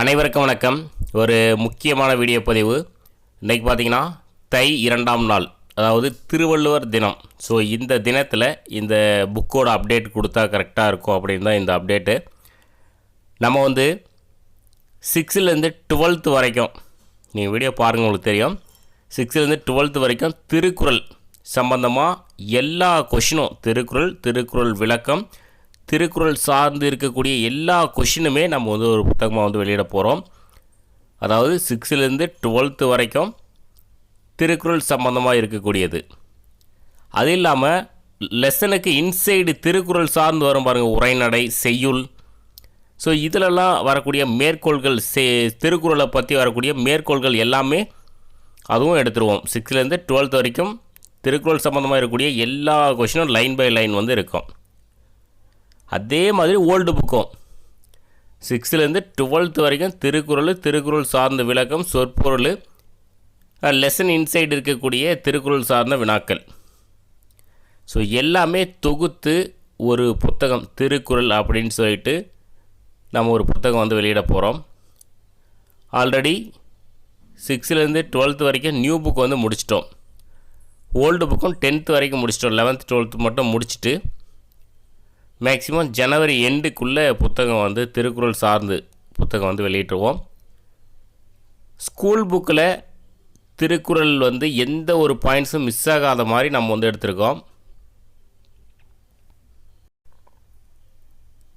அனைவருக்கும் வணக்கம். ஒரு முக்கியமான வீடியோ பதிவு. இன்றைக்கி பார்த்தீங்கன்னா தை இரண்டாம் நாள் அதாவது திருவள்ளுவர் தினம். ஸோ இந்த தினத்தில் இந்த புக்கோட அப்டேட் கொடுத்தா கரெக்டாக இருக்கும் அப்படின்னு தான் இந்த அப்டேட்டு நம்ம வந்து சிக்ஸ்த்துலேருந்து டுவெல்த்து வரைக்கும் நீங்கள் வீடியோ பாருங்கள் உங்களுக்கு தெரியும். சிக்ஸ்த்துலேருந்து டுவெல்த்து வரைக்கும் திருக்குறள் சம்பந்தமாக எல்லா கொஷினும் திருக்குறள் திருக்குறள் விளக்கம் திருக்குறள் சார்ந்து இருக்கக்கூடிய எல்லா கொஷினுமே நம்ம வந்து ஒரு புத்தகமாக வந்து வெளியிட போகிறோம் அதாவது சிக்ஸ்த்துலேருந்து டுவெல்த்து வரைக்கும் திருக்குறள் சம்பந்தமாக இருக்கக்கூடியது. அது இல்லாமல் லெசனுக்கு இன்சைடு திருக்குறள் சார்ந்து வரும் பாருங்கள் உரைநடை செய்யுள். ஸோ இதிலெல்லாம் வரக்கூடிய மேற்கோள்கள் சே திருக்குறளை பற்றி வரக்கூடிய மேற்கோள்கள் எல்லாமே அதுவும் எடுத்துருவோம். சிக்ஸ்த்துலேருந்து டுவெல்த் வரைக்கும் திருக்குறள் சம்மந்தமாக இருக்கக்கூடிய எல்லா கொஷினும் லைன் பை லைன் வந்து இருக்கும். அதே மாதிரி ஓல்டு புக்கும் சிக்ஸ்த்துலேருந்து டுவெல்த் வரைக்கும் திருக்குறள் திருக்குறள் சார்ந்த விளக்கம் சொற்பொருள் லெசன் இன்சைடு இருக்கக்கூடிய திருக்குறள் சார்ந்த வினாக்கள். ஸோ எல்லாமே தொகுத்து ஒரு புத்தகம் திருக்குறள் அப்படின்னு சொல்லிட்டு நம்ம ஒரு புத்தகம் வந்து வெளியிட போகிறோம் ஆல்ரெடி சிக்ஸ்த்துலேருந்து டுவெல்த் வரைக்கும் நியூ புக் வந்து முடிச்சிட்டோம். ஓல்டு புக்கும் டென்த்து வரைக்கும் முடிச்சிட்டோம். லெவன்த் டுவெல்த்து மட்டும் முடிச்சுட்டு மேக்ஸிமம் ஜனவரி எண்டுக்குள்ளே புத்தகம் வந்து திருக்குறள் சார்ந்து புத்தகம் வந்து வெளியிட்டுருவோம். ஸ்கூல் புக்கில் திருக்குறள் வந்து எந்த ஒரு பாயிண்ட்ஸும் மிஸ் ஆகாத மாதிரி நம்ம வந்து எடுத்திருக்கோம்.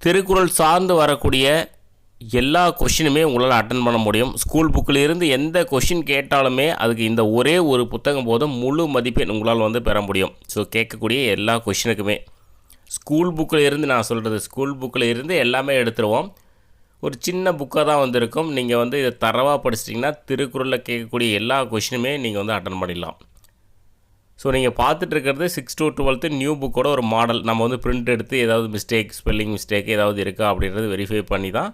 திருக்குறள் சார்ந்து வரக்கூடிய எல்லா கொஷினுமே உங்களால் அட்டன் பண்ண முடியும். ஸ்கூல் புக்கில் இருந்து எந்த கொஷின் கேட்டாலுமே அதுக்கு இந்த ஒரே ஒரு புத்தகம் போதும் முழு மதிப்பெண் உங்களால் வந்து பெற முடியும். ஸோ கேட்கக்கூடிய எல்லா கொஷினுக்குமே ஸ்கூல் புக்கில் இருந்து நான் சொல்கிறது ஸ்கூல் புக்கில் இருந்து எல்லாமே எடுத்துருவோம். ஒரு சின்ன புக்காக தான் வந்திருக்கும். நீங்கள் வந்து இதை தரவாக படிச்சிட்டிங்கன்னா திருக்குறளில் கேட்கக்கூடிய எல்லா கொஷினுமே நீங்கள் வந்து அட்டன் பண்ணிடலாம். ஸோ நீங்கள் பார்த்துட்டு இருக்கிறது சிக்ஸ் டு டுவெல்த்து நியூ புக்கோட ஒரு மாடல் நம்ம வந்து பிரிண்ட் எடுத்து ஏதாவது மிஸ்டேக் ஸ்பெல்லிங் மிஸ்டேக் ஏதாவது இருக்கா அப்படின்றது வெரிஃபை பண்ணி தான்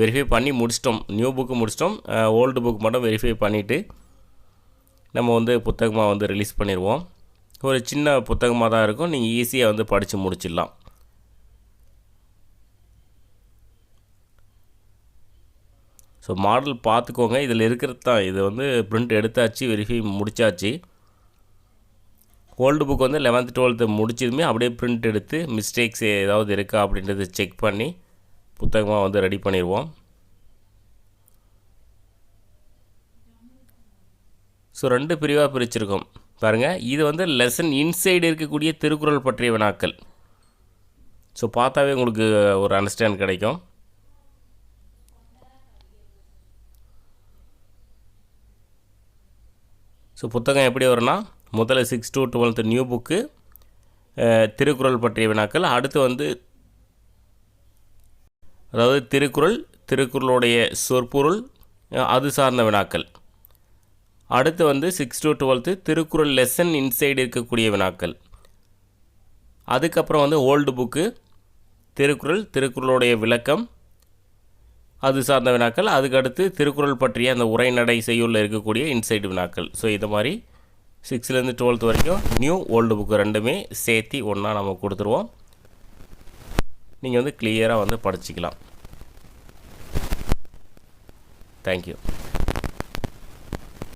வெரிஃபை பண்ணி முடிச்சிட்டோம். நியூ புக்கு முடிச்சிட்டோம். ஓல்டு புக் மட்டும் வெரிஃபை பண்ணிவிட்டு நம்ம வந்து புத்தகமாக வந்து ரிலீஸ் பண்ணிடுவோம். ஒரு சின்ன புத்தகமாக தான் இருக்கும். நீங்கள் ஈஸியாக வந்து படித்து முடிச்சிடலாம். ஸோ மாடல் பார்த்துக்கோங்க. இதில் இருக்கிறது தான். இது வந்து பிரிண்ட் எடுத்தாச்சு வெரிஃபை முடித்தாச்சு ஓல்டு புக் வந்து லெவன்த்து டுவெல்த்து முடிச்சதுமே அப்படியே பிரிண்ட் எடுத்து மிஸ்டேக்ஸ் ஏதாவது இருக்கா அப்படின்றத செக் பண்ணி புத்தகமாக வந்து ரெடி பண்ணிடுவோம். ஸோ ரெண்டு பிரிவாக பிரிச்சிருக்கோம். பாருங்கள் இது வந்து லெசன் இன்சைடு இருக்கக்கூடிய திருக்குறள் பற்றிய வினாக்கள். ஸோ பார்த்தாவே உங்களுக்கு ஒரு அண்டர்ஸ்டாண்ட் கிடைக்கும். ஸோ புத்தகம் எப்படி வரும்னா முதல்ல six to twelfth new book Thirukkural பற்றிய வினாக்கள். அடுத்து வந்து அதாவது திருக்குறள் திருக்குறளுடைய சொற்பொருள் அது சார்ந்த வினாக்கள். அடுத்து வந்து six to twelfth Thirukkural lesson inside இருக்கக்கூடிய வினாக்கள் அதுக்கப்புறம் வந்து ஓல்டு புக்கு திருக்குறள் திருக்குறளுடைய விளக்கம் அது சார்ந்த வினாக்கள் அதுக்கடுத்து திருக்குறள் பற்றிய அந்த உரைநடை செய்யுள்ள இருக்கக்கூடிய இன்சைடு வினாக்கள். ஸோ இது மாதிரி சிக்ஸ்லேருந்து டுவெல்த் வரைக்கும் நியூ ஓல்டு புக்கு ரெண்டுமே சேர்த்தி ஒன்றா நம்ம கொடுத்துருவோம். நீங்கள் வந்து கிளியராக வந்து படிச்சிக்கலாம். தேங்க்யூ